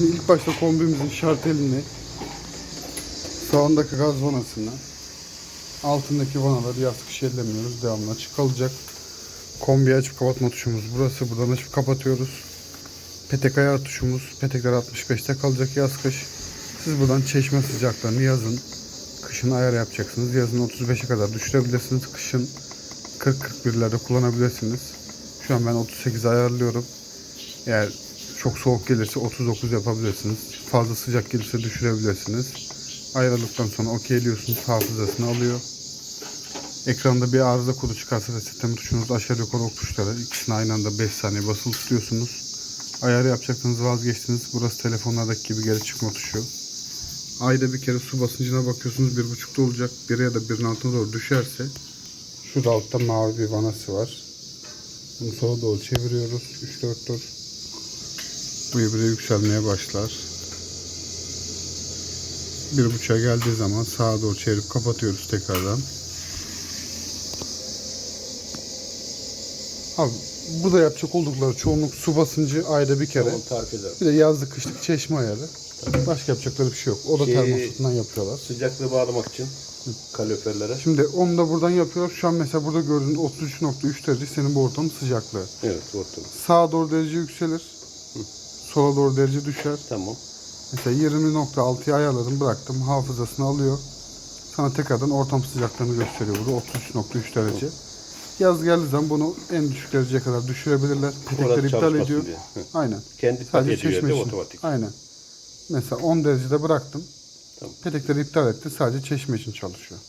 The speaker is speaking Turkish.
Şimdi ilk başta kombimizin şartelini sağındaki gaz vanasını altındaki vanaları yaz kış ellemiyoruz. Devamlı açık kalacak. Kombi açıp kapatma tuşumuz burası. Buradan açıp kapatıyoruz. Petek ayar tuşumuz. Petekler 65'te kalacak yaz kış. Siz buradan çeşme sıcaklığını yazın. Kışın ayar yapacaksınız. Yazın 35'e kadar düşürebilirsiniz. Kışın 40-41'lerde kullanabilirsiniz. Şu an ben 38 ayarlıyorum. Eğer çok soğuk gelirse 39 yapabilirsiniz. Fazla sıcak gelirse düşürebilirsiniz. Ayarladıktan sonra okeyliyorsunuz. Hafızasını alıyor. Ekranda bir arıza kodu çıkarsa da sistem tuşunuz aşağı yukarı ok tuşları. İkisini aynı anda 5 saniye basılı tutuyorsunuz. Ayarı yapacaksınız vazgeçtiniz. Burası telefonlardaki gibi geri çıkma tuşu. Ayda bir kere su basıncına bakıyorsunuz. Bir buçukta olacak. Bir ya da birin altına doğru düşerse şurada altta mavi bir vanası var. Bunu sola doğru çeviriyoruz. 3-4 tur. İbre yükselmeye başlar. Bir buçuğa geldiği zaman sağa doğru çevirip kapatıyoruz tekrardan. Abi burada yapacak oldukları çoğunluk su basıncı ayda bir kere. Tamam tarif ederim. Bir de yazlık kışlık çeşme ayarı. Başka yapacakları bir şey yok. O da Şey- termostatından yapıyorlar. Sıcaklığı bağlamak için kaloriferlere. Şimdi onu da buradan yapıyor. Şu an mesela burada gördüğün 33.3 derece senin bu ortamın sıcaklığı. Evet ortada. Sağa doğru derece yükselir. Sola doğru derece düşer. Tamam. Mesela 20.6'ya ayarladım bıraktım. Hafızasını alıyor. Sana tekrardan ortam sıcaklığını gösteriyor burada 33.3 derece. Yaz geldiği zaman bunu en düşük dereceye kadar düşürebilirler. Petekleri iptal ediyor. diye. Aynen. Kendi Sadece çeşme için. otomatik. Aynen. Mesela 10 derecede bıraktım. Tamam. Petekleri iptal etti. Sadece çeşme için çalışıyor.